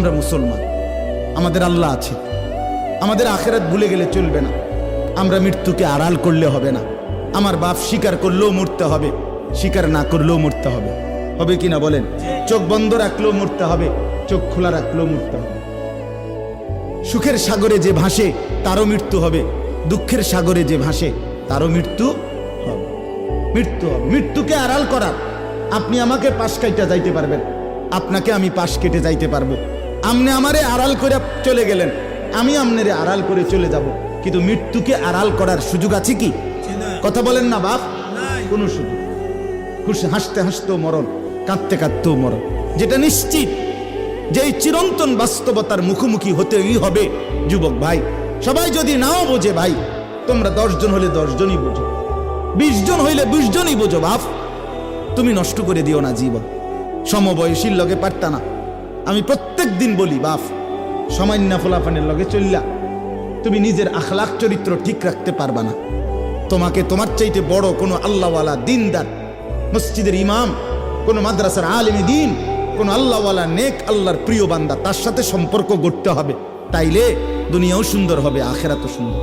আমরা মুসলমান। আমাদের আল্লাহ আছে। আমাদের আখেরাত ভুলে গেলে চলবে না। আমরা মৃত্যুকে আড়াল করলে হবে না। আমার বাপ স্বীকার করলেও মরতে হবে। স্বীকার না করলেও মরতে হবে। হবে কি না বলেন? চোখ বন্ধ রাখলেও মরতে হবে। চোখ খোলা রাখলেও মরতে হবে। সুখের সাগরে যে ভাসে, তারও মৃত্যু হবে। দুঃখের সাগরে যে ভাসে, তারও মৃত্যু হবে। মৃত্যু হবে। মৃত্যুকে আড়াল করার। আপনি আমাকে পাশ কাইটা যাইতে পারবেন। আপনাকে আমি পাশ কেটে যাইতে পারব। আপনি আমারে আড়াল করে চলে গেলেন। আমি আপনারে আড়াল করে চলে যাব, কিন্তু মৃত্যুকে আড়াল করার সুযোগ আছে কি? কথা বলেন না, বাপ। কোনো সুযোগ খুশি হাসতে হাসতেও মরণ, কাঁদতে কাঁদতেও মরণ। যেটা নিশ্চিত, যে এই চিরন্তন বাস্তবতার মুখোমুখি হতেই হবে, যুবক ভাই। সবাই যদি নাও বোঝে ভাই, তোমরা দশজন হলে দশজনই বোঝো। বিশ জন হইলে বিশ জনই বোঝো, বাপ। তুমি নষ্ট করে দিও না জীবন। সমবয়সীর লগে পারতা না। আমি প্রত্যেক দিন বলি, বাপ, সামান্য ফলাফানের লগে চললা। তুমি নিজের আখলাখ চরিত্র ঠিক রাখতে পারবা না। তোমাকে তোমার চাইতে বড় কোনো আল্লাহওয়ালা দিনদার, মসজিদের ইমাম, কোনো মাদ্রাসার আলিমী দিন, কোন আল্লাহওয়ালা নেক আল্লাহর প্রিয় বান্দা তার সাথে সম্পর্ক গড়তে হবে। তাইলে দুনিয়াও সুন্দর হবে, আখেরাতও সুন্দর।